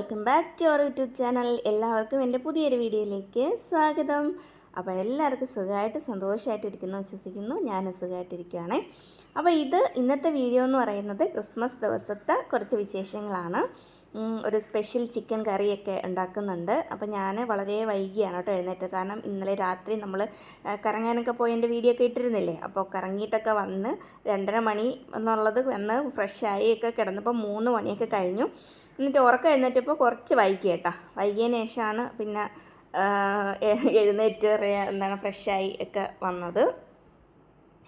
Welcome back to our YouTube channel എല്ലാവർക്കും എന്റെ പുതിയൊരു വീഡിയോയിലേക്ക് സ്വാഗതം. അപ്പോൾ എല്ലാവർക്കും സുഖമായിട്ട് സന്തോഷമായിട്ടിരിക്കുന്നു വിശ്വസിക്കുന്നു. ഞാൻ സുഖമായിട്ടിരിക്കുകയാണ്. അപ്പോൾ ഇത് ഇന്നത്തെ വീഡിയോ എന്ന് പറയുന്നത് ക്രിസ്മസ് ദിവസത്തെ കുറച്ച് വിശേഷങ്ങളാണ്. ഒരു സ്പെഷ്യൽ ചിക്കൻ കറിയൊക്കെ ഉണ്ടാക്കുന്നുണ്ട്. അപ്പോൾ ഞാൻ വളരെ വൈകിയാണ് കേട്ടോ എഴുന്നേറ്റ് കാരണം ഇന്നലെ രാത്രി നമ്മൾ കറങ്ങാനൊക്കെ പോയി എന്റെ വീഡിയോ ഒക്കെ ഇട്ടിരുന്നില്ലേ? അപ്പോൾ കറങ്ങിയിട്ടൊക്കെ വന്ന് രണ്ടര മണി എന്നുള്ളത് വന്ന് ഫ്രഷായി ഒക്കെ കിടന്നപ്പോൾ മൂന്ന് മണിയൊക്കെ കഴിഞ്ഞു. എന്നിട്ട് ഉറക്കം എഴുന്നേറ്റപ്പോൾ കുറച്ച് വൈകി കേട്ടോ. വൈകിയതിന് ശേഷമാണ് പിന്നെ എഴുന്നേറ്റ് എന്താണ് ഫ്രഷായി ഒക്കെ വന്നത്.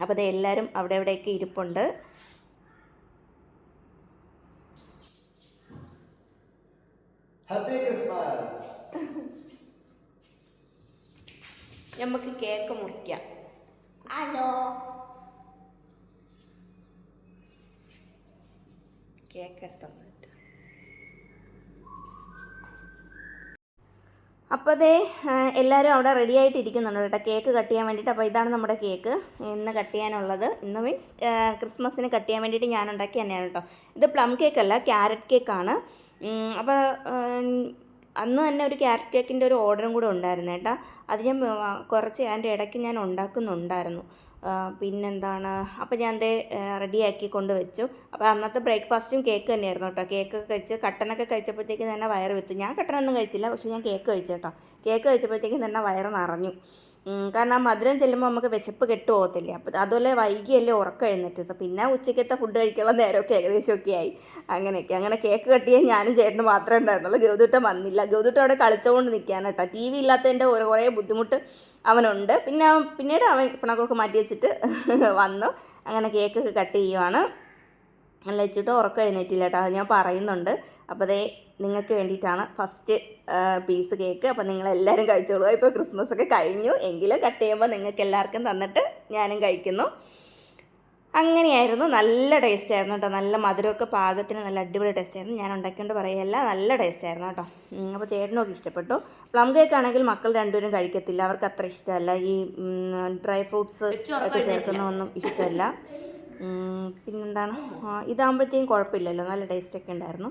അപ്പോൾ അത് എല്ലാവരും അവിടെ ഇവിടെയൊക്കെ ഇരിപ്പുണ്ട്. ഹാപ്പി ക്രിസ്മസ് നമുക്ക് കേക്ക് മുറിക്കാം. ഹലോ. കേക്ക് എടുത്തോണ്ട് അപ്പോൾ അതേ എല്ലാവരും അവിടെ റെഡി ആയിട്ട് ഇരിക്കുന്നുണ്ട് കേട്ടോ. കേക്ക് കട്ട് ചെയ്യാൻ വേണ്ടിയിട്ട്. അപ്പോൾ ഇതാണ് നമ്മുടെ കേക്ക് ഇന്ന് കട്ട് ചെയ്യാനുള്ളത് ഇന്ന് മീൻസ് ക്രിസ്മസിന് കട്ട് ചെയ്യാൻ വേണ്ടിയിട്ട് ഞാൻ ഉണ്ടാക്കി തന്നെയാണ് കേട്ടോ. ഇത് പ്ലം കേക്ക് അല്ല ക്യാരറ്റ് കേക്കാണ് അപ്പോൾ അന്ന് തന്നെ ഒരു ക്യാരറ്റ് കേക്കിന്റെ ഒരു ഓർഡറും കൂടെ ഉണ്ടായിരുന്നു കേട്ടോ. അത് ഞാൻ കുറച്ച് അതിന്റെ ഇടയ്ക്ക് ഞാൻ ഉണ്ടാക്കുന്നുണ്ടായിരുന്നു. പിന്നെന്താണ്? അപ്പോൾ ഞാൻ ദേ റെഡിയാക്കി കൊണ്ട് വെച്ചു. അപ്പോൾ അന്നത്തെ ബ്രേക്ക്ഫാസ്റ്റും കേക്ക് തന്നെയായിരുന്നു കേട്ടോ. കേക്ക് കഴിച്ച് കട്ടനൊക്കെ കഴിച്ചപ്പോഴത്തേക്ക് തന്നെ വയറ് വിത്തു. ഞാൻ കട്ടനൊന്നും കഴിച്ചില്ല പക്ഷേ ഞാൻ കേക്ക് കഴിച്ചു കേക്ക് കഴിച്ചപ്പോഴത്തേക്കും തന്നെ വയറ് നിറഞ്ഞു. കാരണം ആ മധുരം ചെല്ലുമ്പോൾ നമുക്ക് വിശപ്പ് കെട്ടു പോകത്തില്ലേ. അപ്പോൾ അതുപോലെ വൈകിയല്ലേ ഉറക്കം എഴുന്നേറ്റത്. പിന്നെ ഉച്ചയ്ക്കത്തെ ഫുഡ് കഴിക്കാനുള്ള നേരമൊക്കെ ഏകദേശമൊക്കെ ആയി. അങ്ങനെയൊക്കെ. അങ്ങനെ കേക്ക് കട്ടിയ ഞാനും ചേട്ടനും മാത്രമേ ഉണ്ടായിരുന്നുള്ളൂ. ഗൗതുട്ടം വന്നില്ല. ഗൗതുട്ടം അവിടെ കളിച്ചുകൊണ്ട് നിൽക്കാനാട്ടോ ടി വി ഇല്ലാത്തതിന്റെ കുറേ ബുദ്ധിമുട്ട് അവനുണ്ട്. പിന്നെ പിന്നീട് അവൻ പിണക്കൊക്കെ മാറ്റി വെച്ചിട്ട് വന്നു. അങ്ങനെ കേക്കൊക്കെ കട്ട് ചെയ്യുവാണ്. നല്ല വെച്ചിട്ട് ഉറക്കം എഴുന്നേറ്റില്ല കേട്ടോ. അത് ഞാൻ പറയുന്നുണ്ട്. അപ്പോൾ അതേ നിങ്ങൾക്ക് വേണ്ടിയിട്ടാണ് ഫസ്റ്റ് പീസ് കേക്ക് അപ്പോൾ നിങ്ങളെല്ലാവരും കഴിച്ചോളൂ. ഇപ്പോൾ ക്രിസ്മസ് ഒക്കെ കഴിഞ്ഞു. എങ്കിലും കട്ട് ചെയ്യുമ്പോൾ നിങ്ങൾക്ക് എല്ലാവർക്കും തന്നിട്ട് ഞാനും കഴിക്കുന്നു. അങ്ങനെയായിരുന്നു. നല്ല ടേസ്റ്റ് ആയിരുന്നു കേട്ടോ. നല്ല മധുരമൊക്കെ പാകത്തിന് നല്ല അടിപൊളി ടേസ്റ്റ് ആയിരുന്നു. ഞാൻ ഉണ്ടാക്കിക്കൊണ്ട് പറയല്ല നല്ല ടേസ്റ്റ് ആയിരുന്നു കേട്ടോ. അപ്പോൾ ചേട്ടനൊക്കെ ഇഷ്ടപ്പെട്ടു. പ്ലം കേക്ക് ആണെങ്കിൽ മക്കൾ രണ്ടുപേരും കഴിക്കത്തില്ല. അവർക്ക് അത്ര ഇഷ്ടമല്ല. ഈ ഡ്രൈ ഫ്രൂട്ട്സ് ഒക്കെ ചേർക്കുന്നതൊന്നും ഇഷ്ടമല്ല. പിന്നെന്താണ്? ഇതാകുമ്പോഴത്തേക്കും കുഴപ്പമില്ലല്ലോ. നല്ല ടേസ്റ്റ് ഒക്കെ ഉണ്ടായിരുന്നു.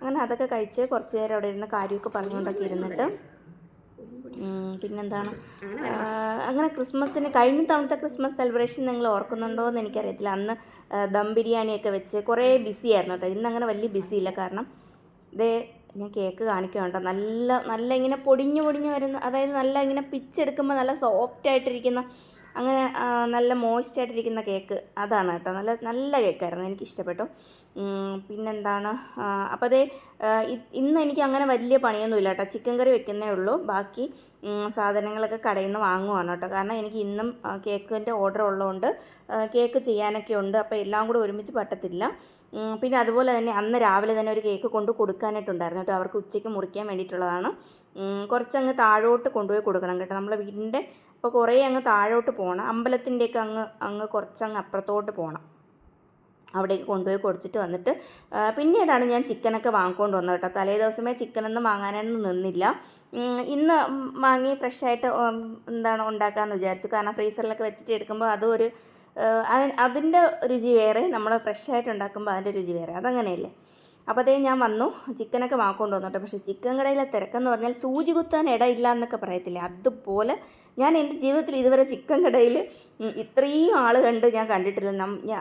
അങ്ങനെ അതൊക്കെ കഴിച്ച് കുറച്ച് നേരം അവിടെ ഇരുന്ന് കാര്യമൊക്കെ പറഞ്ഞുകൊണ്ടൊക്കെ ഇരുന്നിട്ട് പിന്നെന്താണ്? അങ്ങനെ ക്രിസ്മസിന് കഴിഞ്ഞ തവണത്തെ ക്രിസ്മസ് സെലിബ്രേഷൻ നിങ്ങൾ ഓർക്കുന്നുണ്ടോ എന്ന് എനിക്കറിയത്തില്ല. അന്ന് ദം ബിരിയാണിയൊക്കെ വെച്ച് കുറേ ബിസി ആയിരുന്നു കേട്ടോ. ഇന്ന് അങ്ങനെ വലിയ ബിസി ഇല്ല. കാരണം ഇതേ ഞാൻ കേക്ക് കാണിക്കുകയാണ് കേട്ടോ. നല്ല നല്ല ഇങ്ങനെ പൊടിഞ്ഞു പൊടിഞ്ഞു വരുന്ന അതായത് നല്ല ഇങ്ങനെ പിച്ചെടുക്കുമ്പോൾ നല്ല സോഫ്റ്റ് ആയിട്ടിരിക്കുന്ന അങ്ങനെ നല്ല മോയ്സ്റ്റ് ആയിട്ടിരിക്കുന്ന കേക്ക് അതാണ് കേട്ടോ. നല്ല നല്ല കേക്കായിരുന്നു. എനിക്ക് ഇഷ്ടപ്പെട്ടു പിന്നെന്താണ്? അപ്പോൾ അതേ ഇന്ന് എനിക്ക് അങ്ങനെ വലിയ പണിയൊന്നും ഇല്ല കേട്ടോ. ചിക്കൻ കറി വെക്കുന്നേ ഉള്ളൂ. ബാക്കി സാധനങ്ങളൊക്കെ കടയിൽ നിന്ന് വാങ്ങുവാണ് കേട്ടോ. കാരണം എനിക്ക് ഇന്നും കേക്കിന്റെ ഓർഡർ ഉള്ളതുകൊണ്ട് കേക്ക് ചെയ്യാനൊക്കെ ഉണ്ട്. അപ്പോൾ എല്ലാം കൂടെ ഒരുമിച്ച് പറ്റത്തില്ല. പിന്നെ അതുപോലെ തന്നെ അന്ന് രാവിലെ തന്നെ ഒരു കേക്ക് കൊണ്ട് കൊടുക്കാനായിട്ടുണ്ടായിരുന്നു കേട്ടോ. അവർക്ക് ഉച്ചയ്ക്ക് മുറിക്കാൻ വേണ്ടിയിട്ടുള്ളതാണ്. കുറച്ചങ്ങ് താഴോട്ട് കൊണ്ടുപോയി കൊടുക്കണം കേട്ടോ. നമ്മളെ വീടിന്റെ അപ്പോൾ കുറേ അങ്ങ് താഴോട്ട് പോകണം അമ്പലത്തിന്റെയൊക്കെ അങ്ങ് അങ്ങ് കുറച്ചങ്ങ് അപ്പുറത്തോട്ട് പോകണം അവിടേക്ക് കൊണ്ടുപോയി കൊടുത്തിട്ട് വന്നിട്ട് പിന്നീടാണ് ഞാൻ ചിക്കനൊക്കെ വാങ്ങിക്കൊണ്ട് വന്നത് കേട്ടോ. തലേ ദിവസമേ ചിക്കനൊന്നും വാങ്ങാനൊന്നും നിന്നില്ല. ഇന്ന് വാങ്ങി ഫ്രഷായിട്ട് എന്താണ് ഉണ്ടാക്കാമെന്ന് വിചാരിച്ചു. കാരണം ഫ്രീസറിലൊക്കെ വെച്ചിട്ട് എടുക്കുമ്പോൾ അതൊരു അതിന്റെ രുചി വേറെ നമ്മൾ ഫ്രഷായിട്ട് ഉണ്ടാക്കുമ്പോൾ അതിന്റെ രുചി വേറെ. അതങ്ങനെയല്ലേ? അപ്പോൾ അതേ ഞാൻ വന്നു. ചിക്കനൊക്കെ വാങ്ങിക്കൊണ്ട് വന്നിട്ട് പക്ഷേ ചിക്കൻ കടയിലെ തിരക്കെന്ന് പറഞ്ഞാൽ സൂചി കുത്താൻ ഇടയില്ല എന്നൊക്കെ പറയത്തില്ലേ? അതുപോലെ ഞാൻ എന്റെ ജീവിതത്തിൽ ഇതുവരെ ചിക്കൻ കടയിൽ ഇത്രയും ആൾ കണ്ട് ഞാൻ കണ്ടിട്ടില്ല.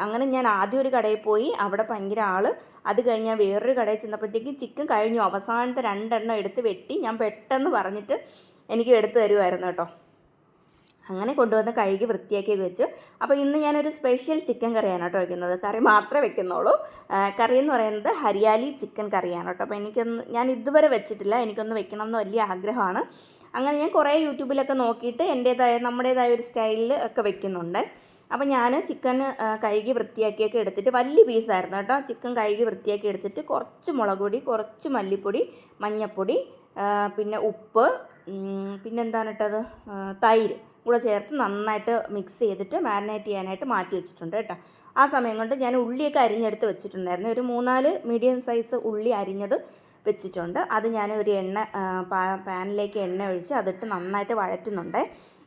അങ്ങനെ ഞാൻ ആദ്യം ഒരു കടയിൽ പോയി. അവിടെ ഭയങ്കര ആൾ അത് കഴിഞ്ഞ് ഞാൻ വേറൊരു കടയിൽ ചെന്നപ്പോഴത്തേക്ക് ചിക്കൻ കഴിഞ്ഞു. അവസാനത്തെ രണ്ടെണ്ണം എടുത്ത് വെട്ടി ഞാൻ പെട്ടെന്ന് പറഞ്ഞിട്ട് എനിക്ക് എടുത്തു തരുമായിരുന്നു കേട്ടോ. അങ്ങനെ കൊണ്ടുവന്ന് കഴുകി വൃത്തിയാക്കി വെച്ചു. അപ്പോൾ ഇന്ന് ഞാനൊരു സ്പെഷ്യൽ ചിക്കൻ കറിയാണ് കേട്ടോ വയ്ക്കുന്നത് കറി മാത്രമേ വെക്കുന്നുള്ളൂ. കറി എന്ന് പറയുന്നത് ഹരിയാലി ചിക്കൻ കറിയാണ് കേട്ടോ. അപ്പോൾ എനിക്കൊന്ന് ഞാൻ ഇതുവരെ വെച്ചിട്ടില്ല. എനിക്കൊന്ന് വെക്കണം എന്ന് വലിയ ആഗ്രഹമാണ്. അങ്ങനെ ഞാൻ കുറേ യൂട്യൂബിലൊക്കെ നോക്കിയിട്ട് എന്റേതായ നമ്മുടേതായ ഒരു സ്റ്റൈലിൽ ഒക്കെ വെക്കുന്നുണ്ട്. അപ്പോൾ ഞാൻ ചിക്കൻ കഴുകി വൃത്തിയാക്കിയൊക്കെ എടുത്തിട്ട് വലിയ പീസായിരുന്നു കേട്ടോ. ചിക്കൻ കഴുകി വൃത്തിയാക്കി എടുത്തിട്ട് കുറച്ച് മുളക് പൊടി കുറച്ച് മല്ലിപ്പൊടി മഞ്ഞൾപ്പൊടി പിന്നെ ഉപ്പ് പിന്നെന്താണ് ഇട്ടത്? തൈര്. കൂടെ ചേർത്ത് നന്നായിട്ട് മിക്സ് ചെയ്തിട്ട് മാരിനേറ്റ് ചെയ്യാനായിട്ട് മാറ്റി വെച്ചിട്ടുണ്ട് കേട്ടോ. ആ സമയം കൊണ്ട് ഞാൻ ഉള്ളിയൊക്കെ അരിഞ്ഞെടുത്ത് വെച്ചിട്ടുണ്ടായിരുന്നു. ഒരു മൂന്നാൽ മീഡിയം സൈസ് ഉള്ളി അരിഞ്ഞത് വെച്ചിട്ടുണ്ട്. അത് ഞാൻ ഒരു എണ്ണ പാനിലേക്ക് എണ്ണ ഒഴിച്ച് അതിട്ട് നന്നായിട്ട് വഴറ്റുന്നുണ്ട്.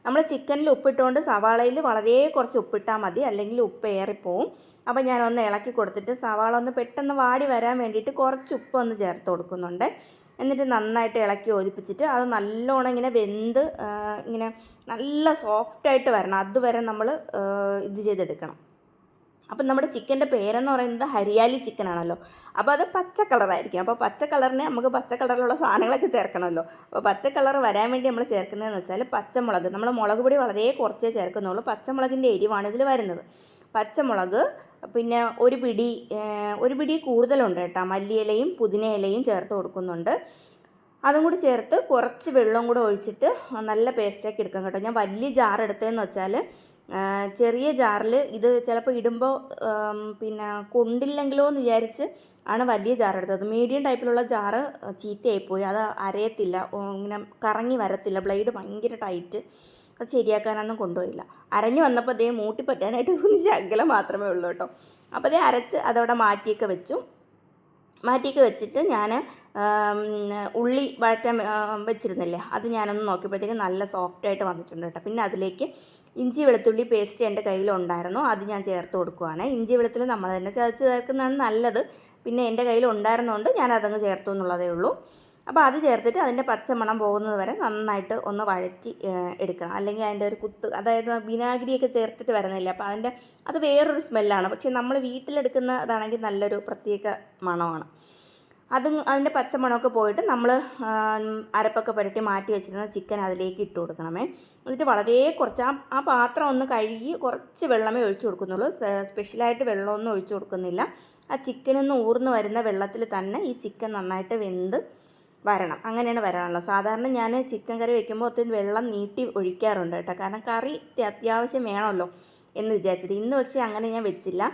നമ്മൾ ചിക്കനിൽ ഉപ്പിട്ടുകൊണ്ട് സവാളയിൽ വളരെ കുറച്ച് ഉപ്പിട്ടാൽ മതി. അല്ലെങ്കിൽ ഉപ്പ് ഏറിപ്പോവും. അപ്പോൾ ഞാനൊന്ന് ഇളക്കി കൊടുത്തിട്ട് സവാള ഒന്ന് പെട്ടെന്ന് വാടി വരാൻ വേണ്ടിയിട്ട് കുറച്ച് ഉപ്പ് ഒന്ന് ചേർത്ത് കൊടുക്കുന്നുണ്ട്. എന്നിട്ട് നന്നായിട്ട് ഇളക്കി യോജിപ്പിച്ചിട്ട് അത് നല്ലോണം ഇങ്ങനെ വെന്ത് ഇങ്ങനെ നല്ല സോഫ്റ്റായിട്ട് വരണം. അതുവരെ നമ്മൾ ഇത് ചെയ്തെടുക്കണം. അപ്പം നമ്മുടെ ചിക്കന്റെ പേരെന്ന് പറയുന്നത് ഹരിയാലി ചിക്കൻ ആണല്ലോ. അപ്പോൾ അത് പച്ച കളറായിരിക്കും അപ്പോൾ പച്ച കളറിന് നമുക്ക് പച്ച കളറിലുള്ള സാധനങ്ങളൊക്കെ ചേർക്കണമല്ലോ. അപ്പോൾ പച്ച കളർ വരാൻ വേണ്ടി നമ്മൾ ചേർക്കുന്നതെന്ന് വെച്ചാൽ പച്ചമുളക്. നമ്മൾ മുളക് പൊടി വളരെ കുറച്ചേ ചേർക്കുന്നുള്ളൂ. പച്ചമുളകിന്റെ എരിവാണ് ഇതിൽ വരുന്നത്. പച്ചമുളക് പിന്നെ ഒരു പിടി ഒരു പിടി കൂടുതലുണ്ട് കേട്ടോ. മല്ലിയിലയും പുതിനയിലയും ചേർത്ത് കൊടുക്കുന്നുണ്ട്. അതും കൂടി ചേർത്ത് കുറച്ച് വെള്ളം കൂടെ ഒഴിച്ചിട്ട് നല്ല പേസ്റ്റാക്കി എടുക്കാം കേട്ടോ. ഞാൻ വലിയ ജാർ എടുത്തതെന്ന് വെച്ചാൽ ചെറിയ ജാറിൽ ഇത് ചിലപ്പോൾ ഇടുമ്പോൾ പിന്നെ കൊണ്ടില്ലെങ്കിലോ എന്ന് വിചാരിച്ച് ആണ് വലിയ ജാർ എടുത്തത്. മീഡിയം ടൈപ്പിലുള്ള ജാറ് ചീത്തയായിപ്പോയി. അത് അരയത്തില്ല. ഇങ്ങനെ കറങ്ങി വരത്തില്ല. ബ്ലേഡ് ഭയങ്കര ടൈറ്റ് അത് ശരിയാക്കാനൊന്നും കൊണ്ടുപോയില്ല. അരഞ്ഞു വന്നപ്പോൾ അതേ മൂട്ടി പറ്റാനായിട്ട് ഒരു ശകലം മാത്രമേ ഉള്ളൂ കേട്ടോ. അപ്പോൾ അതേ അരച്ച് അതവിടെ മാറ്റിയൊക്കെ വെച്ചു. മാറ്റിയൊക്കെ വെച്ചിട്ട് ഞാൻ ഉള്ളി വഴറ്റാൻ വെച്ചിരുന്നില്ലേ? അത് ഞാനൊന്ന് നോക്കിയപ്പോഴത്തേക്ക് നല്ല സോഫ്റ്റായിട്ട് വന്നിട്ടുണ്ട് കേട്ടോ. പിന്നെ അതിലേക്ക് ഇഞ്ചി വെളുത്തുള്ളി പേസ്റ്റ് എന്റെ കയ്യിലുണ്ടായിരുന്നു. അത് ഞാൻ ചേർത്ത് കൊടുക്കുവാണ്. ഇഞ്ചി വെളുത്തുള്ളി നമ്മൾ തന്നെ ചതച്ച് ചേർക്കുന്നതാണ് നല്ലത്. പിന്നെ എന്റെ കയ്യിൽ ഉണ്ടായിരുന്നതുകൊണ്ട് ഞാൻ അതങ്ങ് ചേർത്തു എന്നുള്ളതേ ഉള്ളൂ. അപ്പോൾ അത് ചേർത്തിട്ട് അതിന്റെ പച്ചമണം പോകുന്നത് വരെ നന്നായിട്ട് ഒന്ന് വഴറ്റി എടുക്കണം. അല്ലെങ്കിൽ അതിന്റെ ഒരു കുത്ത് അതായത് വിനാഗിരിയൊക്കെ ചേർത്തിട്ട് വരുന്നില്ല അപ്പോൾ അതിന്റെ അത് വേറൊരു സ്മെല്ലാണ്. പക്ഷേ നമ്മൾ വീട്ടിലെടുക്കുന്നതാണെങ്കിൽ നല്ലൊരു പ്രത്യേക മണമാണ്. അതും അതിന്റെ പച്ചമണമൊക്കെ പോയിട്ട് നമ്മൾ അരപ്പൊക്കെ പുരട്ടി മാറ്റി വെച്ചിരുന്ന ചിക്കൻ അതിലേക്ക് ഇട്ട് കൊടുക്കണമേ. എന്നിട്ട് വളരെ കുറച്ച് ആ ആ പാത്രം ഒന്ന് കഴുകി കുറച്ച് വെള്ളമേ ഒഴിച്ചു കൊടുക്കുന്നുള്ളൂ. സ്പെഷ്യലായിട്ട് വെള്ളമൊന്നും ഒഴിച്ചു കൊടുക്കുന്നില്ല. ആ ചിക്കനൊന്ന് ഊർന്ന് വരുന്ന വെള്ളത്തിൽ തന്നെ ഈ ചിക്കൻ നന്നായിട്ട് വെന്ത് വരണം. അങ്ങനെയാണ് വരാനുള്ളത്. സാധാരണ ഞാൻ ചിക്കൻ കറി വെക്കുമ്പോൾ ഒത്തിരി വെള്ളം നീട്ടി ഒഴിക്കാറുണ്ട് കേട്ടോ. കാരണം കറി അത്യാവശ്യം വേണമല്ലോ എന്ന് വിചാരിച്ചിട്ട്. ഇന്ന് പക്ഷേ അങ്ങനെ ഞാൻ വെച്ചില്ല.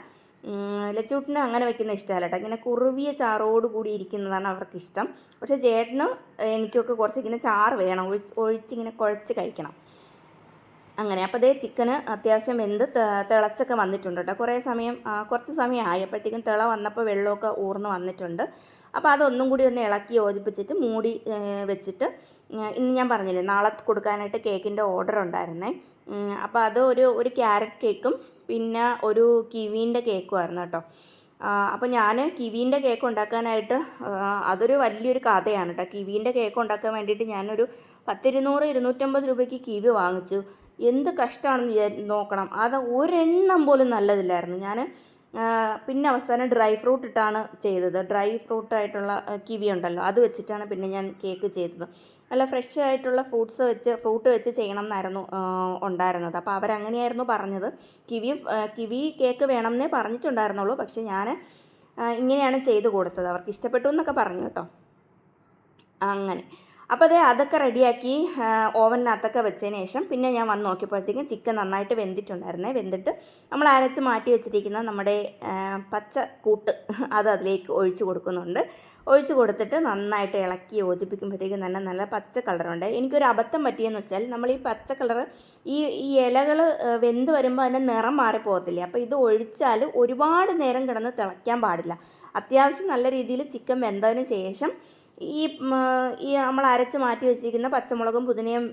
ലച്ചൂട്ടിന് അങ്ങനെ വെക്കുന്ന ഇഷ്ടമല്ല കേട്ടോ. ഇങ്ങനെ കുറുവിയ ചാറോട് കൂടി ഇരിക്കുന്നതാണ് അവർക്ക് ഇഷ്ടം പക്ഷേ ചേട്ടന് എനിക്കൊക്കെ കുറച്ച് ഇങ്ങനെ ചാറ് വേണം. ഒഴിച്ച് ഒഴിച്ചിങ്ങനെ കുഴച്ച് കഴിക്കണം. അങ്ങനെ. അപ്പോൾ അതേ ചിക്കന് അത്യാവശ്യം വെന്ത് തിളച്ചൊക്കെ വന്നിട്ടുണ്ട് കേട്ടോ. കുറേ സമയം കുറച്ച് സമയം ആയപ്പോഴത്തേക്കും തിള വന്നപ്പോൾ വെള്ളമൊക്കെ ഊർന്ന് വന്നിട്ടുണ്ട്. അപ്പോൾ അതൊന്നും കൂടി ഒന്ന് ഇളക്കി യോജിപ്പിച്ചിട്ട് മൂടി വെച്ചിട്ട് ഇന്ന് ഞാൻ പറഞ്ഞില്ലേ നാളെ കൊടുക്കാനായിട്ട് കേക്കിന്റെ ഓർഡർ ഉണ്ടായിരുന്നേ. അപ്പോൾ അത് ഒരു ഒരു ക്യാരറ്റ് കേക്കും പിന്നെ ഒരു കിവീന്റെ കേക്കും ആയിരുന്നു കേട്ടോ. അപ്പോൾ ഞാൻ കിവീന്റെ കേക്ക് ഉണ്ടാക്കാനായിട്ട് അതൊരു വലിയൊരു കഥയാണ് കേട്ടോ. കിവീന്റെ കേക്ക് ഉണ്ടാക്കാൻ വേണ്ടിയിട്ട് ഞാനൊരു പത്തിരുന്നൂറ് ഇരുന്നൂറ്റമ്പത് രൂപയ്ക്ക് കിവി വാങ്ങിച്ചു. എന്ത് കഷ്ടമാണെന്ന് നോക്കണം. അത് ഒരെണ്ണം പോലും നല്ലതില്ലായിരുന്നു. ഞാൻ പിന്നെ അവസാനം ഡ്രൈ ഫ്രൂട്ട് ഇട്ടാണ് ചെയ്തത്. ഡ്രൈ ഫ്രൂട്ട് ആയിട്ടുള്ള കിവി ഉണ്ടല്ലോ അത് വെച്ചിട്ടാണ് പിന്നെ ഞാൻ കേക്ക് ചെയ്തത്. നല്ല ഫ്രഷ് ആയിട്ടുള്ള ഫ്രൂട്ട്സ് വെച്ച് ഫ്രൂട്ട് വെച്ച് ചെയ്യണം എന്നായിരുന്നു ഉണ്ടായിരുന്നത്. അപ്പോൾ അവരങ്ങനെയായിരുന്നു പറഞ്ഞത്. കിവി കിവി കേക്ക് വേണമെന്നേ പറഞ്ഞിട്ടുണ്ടായിരുന്നുള്ളൂ. പക്ഷേ ഞാൻ ഇങ്ങനെയാണ് ചെയ്ത് കൊടുത്തത്. അവർക്ക് ഇഷ്ടപ്പെട്ടു എന്നൊക്കെ പറഞ്ഞു കേട്ടോ. അങ്ങനെ. അപ്പോൾ അതേ അതൊക്കെ റെഡിയാക്കി ഓവനിനകത്തൊക്കെ വെച്ചതിന് ശേഷം പിന്നെ ഞാൻ വന്ന് നോക്കിയപ്പോഴത്തേക്കും ചിക്കൻ നന്നായിട്ട് വെന്തിട്ടുണ്ടായിരുന്നേ. വെന്തിട്ട് നമ്മൾ അരച്ച് മാറ്റി വെച്ചിരിക്കുന്ന നമ്മുടെ പച്ച കൂട്ട് അത് അതിലേക്ക് ഒഴിച്ചു കൊടുക്കുന്നുണ്ട്. ഒഴിച്ചു കൊടുത്തിട്ട് നന്നായിട്ട് ഇളക്കി യോജിപ്പിക്കുമ്പോഴത്തേക്കും തന്നെ നല്ല പച്ച കളറുണ്ട്. എനിക്കൊരു അബദ്ധം പറ്റിയെന്ന് വെച്ചാൽ നമ്മൾ ഈ പച്ച കളർ ഈ ഈ ഇലകൾ വെന്ത് വരുമ്പോൾ അതിന്റെ നിറം മാറിപ്പോകത്തില്ലേ? അപ്പോൾ ഇത് ഒഴിച്ചാൽ ഒരുപാട് നേരം കിടന്ന് തിളയ്ക്കാൻ പാടില്ല. അത്യാവശ്യം നല്ല രീതിയിൽ ചിക്കൻ വെന്തതിന് ശേഷം ഈ ഈ നമ്മൾ അരച്ച് മാറ്റി വെച്ചിരിക്കുന്ന പച്ചമുളകും പുതിനയും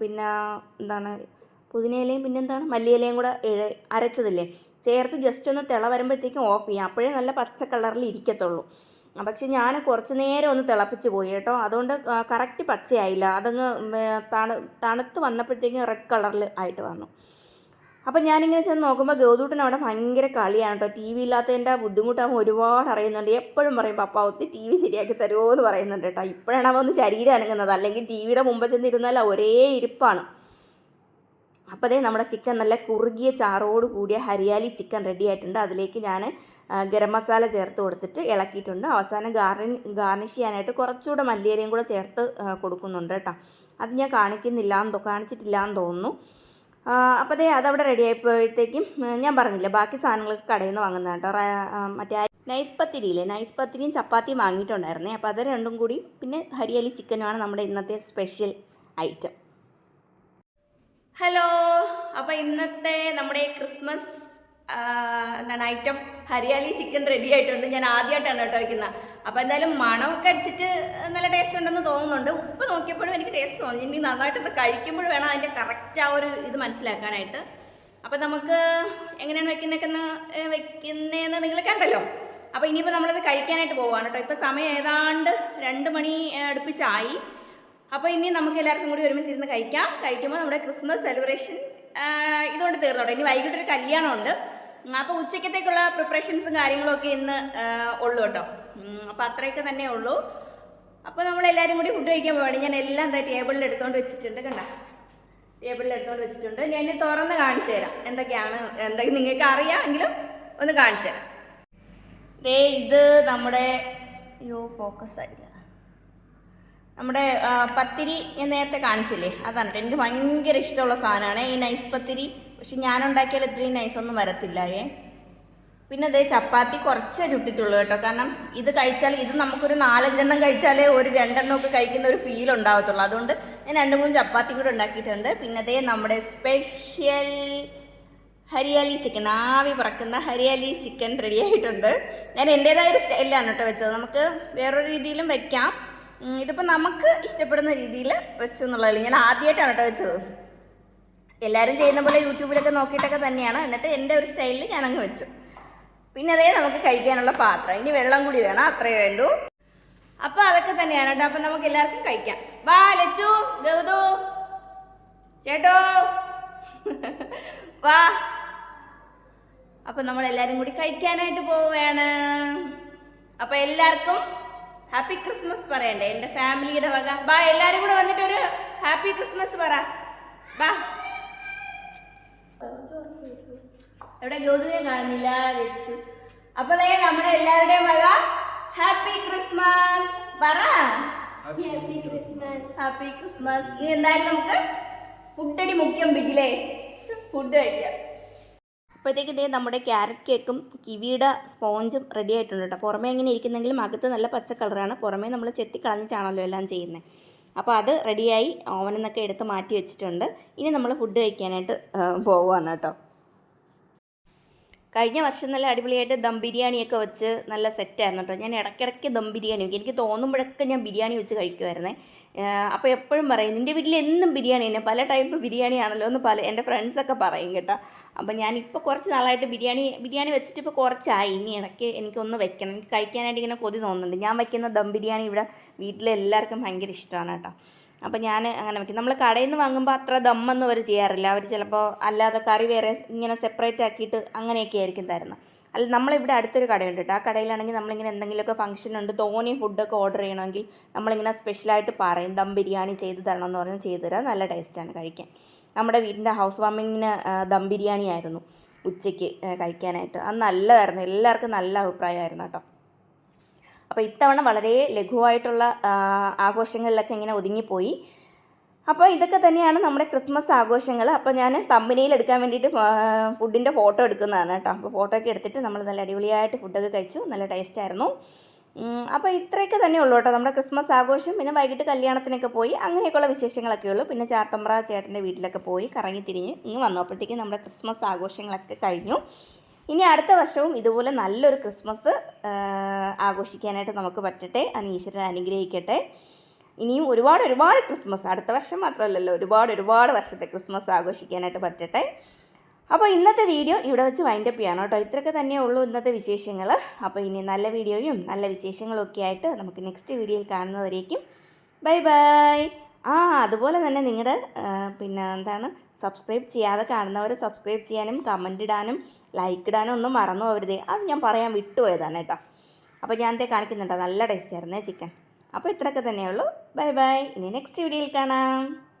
പിന്നെ എന്താണ് പുതിനയിലയും പിന്നെന്താണ് മല്ലിയിലയും കൂടെ അരച്ചതില്ലേ? ചേർത്ത് ജസ്റ്റ് ഒന്ന് തിള വരുമ്പോഴത്തേക്കും ഓഫ് ചെയ്യാം. അപ്പോഴേ നല്ല പച്ച കളറിൽ ഇരിക്കത്തുള്ളൂ. പക്ഷെ ഞാൻ കുറച്ച് നേരം ഒന്ന് തിളപ്പിച്ച് പോയി കേട്ടോ. അതുകൊണ്ട് കറക്റ്റ് പച്ചയായില്ല. അതങ്ങ് തണു തണുത്ത് വന്നപ്പോഴത്തേക്കും റെഡ് കളറിൽ ആയിട്ട് വന്നു. അപ്പം ഞാനിങ്ങനെ ചെന്ന് നോക്കുമ്പോൾ ഗൗതൂട്ടൻ അവിടെ ഭയങ്കര കളിയാണ് കേട്ടോ. ടി വി ഇല്ലാത്തതിന്റെ ബുദ്ധിമുട്ട് അവൻ ഒരുപാട് അറിയുന്നുണ്ട്. എപ്പോഴും പറയും പപ്പ ഒത്തിരി ടി വി ശരിയാക്കി തരുമോ എന്ന് പറയുന്നുണ്ട് കേട്ടോ. ഇപ്പോഴാണ് അവൻ ഒന്ന് ശരീരം അനങ്ങുന്നത്. അല്ലെങ്കിൽ ടി വിയുടെ മുമ്പ് ചെന്നിരുന്നാൽ ഒരേ ഇരിപ്പാണ്. അപ്പോൾ നമ്മുടെ ചിക്കൻ നല്ല കുറുകിയ ചാറോട് കൂടിയ ഹരിയാലി ചിക്കൻ റെഡി ആയിട്ടുണ്ട്. അതിലേക്ക് ഞാൻ ഗരം മസാല ചേർത്ത് കൊടുത്തിട്ട് ഇളക്കിയിട്ടുണ്ട്. അവസാനം ഗാർണി ഗാർണിഷ് ചെയ്യാനായിട്ട് കുറച്ചുകൂടെ മല്ലിയിലയും കൂടെ ചേർത്ത് കൊടുക്കുന്നുണ്ട് കേട്ടോ. അത് ഞാൻ കാണിക്കുന്നില്ല എന്ന് കാണിച്ചിട്ടില്ല എന്ന് തോന്നുന്നു. അപ്പോൾ അതേ അതവിടെ റെഡി ആയപ്പോഴത്തേക്കും ഞാൻ പറഞ്ഞില്ല ബാക്കി സാധനങ്ങളൊക്കെ കടയിൽ നിന്ന് വാങ്ങുന്ന കേട്ടോ മറ്റേ നൈസ് പത്തിരിയില്ലേ നൈസ് പത്തിരിയും ചപ്പാത്തിയും വാങ്ങിയിട്ടുണ്ടായിരുന്നേ. അപ്പോൾ അത് രണ്ടും കൂടി പിന്നെ ഹരിയാലി ചിക്കനുമാണ് നമ്മുടെ ഇന്നത്തെ സ്പെഷ്യൽ ഐറ്റം ഹലോ അപ്പോൾ ഇന്നത്തെ നമ്മുടെ ക്രിസ്മസ് എന്താണ് ഐറ്റം ഹരിയാലി ചിക്കൻ റെഡി ആയിട്ടുണ്ട്. ഞാൻ ആദ്യമായിട്ടാണ് കേട്ടോ വയ്ക്കുന്നത് അപ്പോൾ എന്തായാലും മണമൊക്കെ അടിച്ചിട്ട് നല്ല ടേസ്റ്റ് ഉണ്ടെന്ന് തോന്നുന്നുണ്ട്. ഉപ്പ് നോക്കിയപ്പോഴും എനിക്ക് ടേസ്റ്റ് തോന്നി. ഇനി നന്നായിട്ടൊന്ന് കഴിക്കുമ്പോൾ വേണം അതിന്റെ കറക്റ്റ് ആ ഒരു ഇത് മനസ്സിലാക്കാനായിട്ട്. അപ്പോൾ നമുക്ക് എങ്ങനെയാണ് വെക്കുന്നതൊക്കെ വെക്കുന്നതെന്ന് നിങ്ങൾ കണ്ടല്ലോ. അപ്പോൾ ഇനിയിപ്പോൾ നമ്മളത് കഴിക്കാനായിട്ട് പോവുകയാണ് കേട്ടോ. ഇപ്പോൾ സമയം ഏതാണ്ട് രണ്ട് മണി അടുപ്പിച്ചായി. അപ്പോൾ ഇനി നമുക്ക് എല്ലാവർക്കും കൂടി ഒരുമിച്ച് ഇരുന്ന് കഴിക്കാം. കഴിക്കുമ്പോൾ നമ്മുടെ ക്രിസ്മസ് സെലിബ്രേഷൻ ഇതുകൊണ്ട് തീർന്നോട്ടെ. ഇനി വൈകിട്ടൊരു കല്യാണമുണ്ട്. അപ്പോൾ ഉച്ചക്കത്തേക്കുള്ള പ്രിപ്പറേഷൻസും കാര്യങ്ങളൊക്കെ ഇന്ന് ഉള്ളു കേട്ടോ. അപ്പോൾ അത്രയൊക്കെ തന്നെ ഉള്ളൂ. അപ്പോൾ നമ്മൾ എല്ലാവരും കൂടി ഫുഡ് കഴിക്കാൻ പോവാണ്. ഞാൻ എല്ലാം എന്താ ടേബിളിൽ എടുത്തുകൊണ്ട് വെച്ചിട്ടുണ്ട് കണ്ട? ടേബിളിൽ എടുത്തുകൊണ്ട് വെച്ചിട്ടുണ്ട്. ഞാൻ ഇനി തുറന്ന് കാണിച്ചു തരാം. എന്തൊക്കെയാണ് എന്തൊക്കെ നിങ്ങൾക്ക് അറിയാമെങ്കിലും ഒന്ന് കാണിച്ചു തരാം. ദേ ഇത് നമ്മുടെ യോ ഫോക്കസ് ആയില്ല. നമ്മുടെ പത്തിരി ഞാൻ നേരത്തെ കാണിച്ചില്ലേ? അതാണ്. എനിക്ക് ഭയങ്കര ഇഷ്ടമുള്ള സാധനമാണ്. ഈ നൈസ് പത്തിരി പക്ഷെ ഞാൻ ഉണ്ടാക്കിയാൽ ഇത്രയും നൈസൊന്നും വരത്തില്ല ഏ പിന്നെ അതേ ചപ്പാത്തി കുറച്ചേ ചുട്ടിട്ടുള്ളൂ കേട്ടോ. കാരണം ഇത് കഴിച്ചാൽ ഇത് നമുക്കൊരു നാലഞ്ചെണ്ണം കഴിച്ചാലേ ഒരു രണ്ടെണ്ണം ഒക്കെ കഴിക്കുന്ന ഒരു ഫീൽ ഉണ്ടാവത്തുള്ളൂ. അതുകൊണ്ട് ഞാൻ രണ്ട് മൂന്ന് ചപ്പാത്തി കൂടെ ഉണ്ടാക്കിയിട്ടുണ്ട്. പിന്നെ അതേ നമ്മുടെ സ്പെഷ്യൽ ഹരിയാലി ചിക്കൻ ആവി പറക്കുന്ന ഹരിയാലി ചിക്കൻ റെഡി ആയിട്ടുണ്ട്. ഞാൻ എന്റേതായ ഒരു സ്റ്റൈലിലാണ് കേട്ടോ വെച്ചത്. നമുക്ക് വേറൊരു രീതിയിലും വെക്കാം. ഇതിപ്പോൾ നമുക്ക് ഇഷ്ടപ്പെടുന്ന രീതിയിൽ വെച്ചു എന്നുള്ളതല്ല ഞാൻ ആദ്യമായിട്ടാണ് കേട്ടോ വെച്ചത്. എല്ലാവരും ചെയ്യുന്ന പോലെ യൂട്യൂബിലൊക്കെ നോക്കിയിട്ടൊക്കെ തന്നെയാണ്. എന്നിട്ട് എന്റെ ഒരു സ്റ്റൈലിൽ ഞാൻ അങ്ങ് വെച്ചു. പിന്നെ അതേ നമുക്ക് കഴിക്കാനുള്ള പാത്രം. ഇനി വെള്ളം കൂടി വേണം. അത്രയേ വേണ്ടൂ അപ്പോൾ അതൊക്കെ തന്നെയാണ് കേട്ടോ. അപ്പം നമുക്ക് എല്ലാവർക്കും കഴിക്കാം. വാ ലച്ചു ഗൗതു ചേട്ടോ. വാ. അപ്പം നമ്മൾ എല്ലാവരും കൂടി കഴിക്കാനായിട്ട് പോവുകയാണ്. അപ്പം എല്ലാവർക്കും ഹാപ്പി ക്രിസ്മസ് പറയണ്ടേ? എന്റെ ഫാമിലിയുടെ വക. ബാ എല്ലാവരും കൂടെ വന്നിട്ട് ഒരു ഹാപ്പി ക്രിസ്മസ് പറ. ബാ. എവിടെ ഗൗതുവിനെ കാണുന്നില്ല? വെച്ചു. അപ്പൊ ദേ നമ്മുടെ എല്ലാവരുടെയും വക ഹാപ്പി ക്രിസ്മസ്. പറ. Happy Christmas. Happy Christmas. ഇനി എന്തായാലും നമുക്ക് ഫുഡടി മുഖ്യം ബിഗിലേ ഫുഡ് കഴിക്കാം. അപ്പോഴത്തേക്ക് ഇതേ നമ്മുടെ ക്യാരറ്റ് കേക്കും കിവിയുടെ സ്പോഞ്ചും റെഡി ആയിട്ടുണ്ട് കേട്ടോ. പുറമേ എങ്ങനെ ഇരിക്കുന്നെങ്കിലും അകത്ത് നല്ല പച്ച കളറാണ് പുറമേ നമ്മൾ ചെത്തി കളഞ്ഞിട്ടാണല്ലോ എല്ലാം ചെയ്യുന്നത് അപ്പോൾ അത് റെഡിയായി ഓവനിൽ നിന്നൊക്കെ എടുത്ത് മാറ്റി വെച്ചിട്ടുണ്ട്. ഇനി നമ്മൾ ഫുഡ് കഴിക്കാനായിട്ട് പോവുകയാണ് കേട്ടോ. കഴിഞ്ഞ വർഷം നല്ല അടിപൊളിയായിട്ട് ദം ബിരിയാണിയൊക്കെ വെച്ച് നല്ല സെറ്റായിരുന്നു കേട്ടോ ഞാൻ ഇടയ്ക്കിടയ്ക്ക് ദം ബിരിയാണി വെക്കും. എനിക്ക് തോന്നുമ്പോഴൊക്കെ ഞാൻ ബിരിയാണി വെച്ച് കഴിക്കുമായിരുന്നേ അപ്പോൾ എപ്പോഴും പറയും നിന്റെ വീട്ടിൽ എന്നും ബിരിയാണി തന്നെ. പല ടൈപ്പ് ബിരിയാണി ആണല്ലോ എന്ന് പല എന്റെ ഫ്രണ്ട്സൊക്കെ പറയും കേട്ടോ. അപ്പോൾ ഞാനിപ്പോൾ കുറച്ച് നാളായിട്ട് ബിരിയാണി ബിരിയാണി വെച്ചിട്ട് ഇപ്പോൾ കുറച്ചായി. ഇനി ഇടയ്ക്ക് എനിക്കൊന്ന് വെക്കണം. എനിക്ക് കഴിക്കാനായിട്ട് ഇങ്ങനെ കൊതി തോന്നുന്നുണ്ട്. ഞാൻ വയ്ക്കുന്ന ദം ബിരിയാണി ഇവിടെ വീട്ടിലെല്ലാവർക്കും ഭയങ്കര ഇഷ്ടമാണ് കേട്ടോ. അപ്പോൾ ഞാൻ അങ്ങനെ വയ്ക്കും നമ്മൾ കടയിൽ നിന്ന് വാങ്ങുമ്പോൾ അത്ര ദമ്മൊന്നും അവർ ചെയ്യാറില്ല. അവർ ചിലപ്പോൾ അല്ലാതെ കറി വേറെ ഇങ്ങനെ സെപ്പറേറ്റ് ആക്കിയിട്ട് അങ്ങനെയൊക്കെ ആയിരിക്കും തരുന്നത് അല്ല നമ്മളിവിടെ അടുത്തൊരു കടയുണ്ട് കേട്ടോ. ആ കടയിലാണെങ്കിൽ നമ്മളിങ്ങനെ എന്തെങ്കിലുമൊക്കെ ഫംഗ്ഷൻ ഉണ്ട്. തോനെ ഫുഡൊക്കെ ഓർഡർ ചെയ്യണമെങ്കിൽ നമ്മളിങ്ങനെ സ്പെഷ്യലായിട്ട് പറയും. ദം ബിരിയാണി ചെയ്ത് തരണം എന്ന് പറഞ്ഞാൽ ചെയ്ത് തരാം. നല്ല ടേസ്റ്റാണ് കഴിക്കാൻ. നമ്മുടെ വീടിന്റെ ഹൗസ് വാമിങ്ങിന് ദം ബിരിയാണി ആയിരുന്നു ഉച്ചയ്ക്ക് കഴിക്കാനായിട്ട്. അത് നല്ലതായിരുന്നു. എല്ലാവർക്കും നല്ല അഭിപ്രായമായിരുന്നു കേട്ടോ. അപ്പോൾ ഇത്തവണ വളരെ ലഘുവായിട്ടുള്ള ആഘോഷങ്ങളിലൊക്കെ ഇങ്ങനെ ഒതുങ്ങിപ്പോയി. അപ്പോൾ ഇതൊക്കെ തന്നെയാണ് നമ്മുടെ ക്രിസ്മസ് ആഘോഷങ്ങൾ അപ്പോൾ ഞാൻ തമ്പനിയിൽ എടുക്കാൻ വേണ്ടിയിട്ട് ഫുഡിന്റെ ഫോട്ടോ എടുക്കുന്നതാണ് കേട്ടോ. അപ്പോൾ ഫോട്ടോ ഒക്കെ എടുത്തിട്ട് നമ്മൾ നല്ല അടിപൊളിയായിട്ട് ഫുഡൊക്കെ കഴിച്ചു. നല്ല ടേസ്റ്റ് ആയിരുന്നു. അപ്പോൾ ഇത്രയൊക്കെ തന്നെ ഉള്ളൂ കേട്ടോ. നമ്മുടെ ക്രിസ്മസ് ആഘോഷം. പിന്നെ വൈകിട്ട് കല്യാണത്തിനൊക്കെ പോയി. അങ്ങനെയൊക്കെയുള്ള വിശേഷങ്ങളൊക്കെ ഉള്ളൂ. പിന്നെ ചാത്തമ്പ്ര ചേട്ടന്റെ വീട്ടിലൊക്കെ പോയി കറങ്ങി തിരിഞ്ഞ് ഇങ്ങ് വന്നപ്പോഴത്തേക്കും നമ്മുടെ ക്രിസ്മസ് ആഘോഷങ്ങളൊക്കെ കഴിഞ്ഞു. ഇനി അടുത്ത വർഷവും ഇതുപോലെ നല്ലൊരു ക്രിസ്മസ് ആഘോഷിക്കാനായിട്ട് നമുക്ക് പറ്റട്ടെ. അന്ന് ഈശ്വരൻ അനുഗ്രഹിക്കട്ടെ. ഇനിയും ഒരുപാട് ഒരുപാട് ക്രിസ്മസ് അടുത്ത വർഷം മാത്രമല്ലല്ലോ ഒരുപാട് ഒരുപാട് വർഷത്തെ ക്രിസ്മസ് ആഘോഷിക്കാനായിട്ട് പറ്റട്ടെ. അപ്പോൾ ഇന്നത്തെ വീഡിയോ ഇവിടെ വെച്ച് വൈൻഡപ്പ് ചെയ്യണം കേട്ടോ. ഇത്രയൊക്കെ തന്നെ ഉള്ളൂ ഇന്നത്തെ വിശേഷങ്ങൾ. അപ്പോൾ ഇനി നല്ല വീഡിയോയും നല്ല വിശേഷങ്ങളും ഒക്കെ ആയിട്ട് നമുക്ക് നെക്സ്റ്റ് വീഡിയോയിൽ കാണുന്നവരേക്കും ബൈ ബൈ. ആ അതുപോലെ തന്നെ നിങ്ങളുടെ പിന്നെ എന്താണ് സബ്സ്ക്രൈബ് ചെയ്യാതെ കാണുന്നവർ സബ്സ്ക്രൈബ് ചെയ്യാനും കമന്റ് ഇടാനും ലൈക്ക് ഇടാനൊന്നും മറന്നു പോകരുതേ അത് ഞാൻ പറയാൻ വിട്ടുപോയതാണ് കേട്ടോ. അപ്പോൾ ഞാൻ ദേ കാണിക്കുന്നുണ്ടോ. നല്ല ടേസ്റ്റ് ആയിരുന്നേ ചിക്കൻ അപ്പോൾ ഇത്രയൊക്കെ തന്നെയുള്ളൂ. ബൈ ബൈ ഇനി നെക്സ്റ്റ് വീഡിയോയിൽ കാണാം.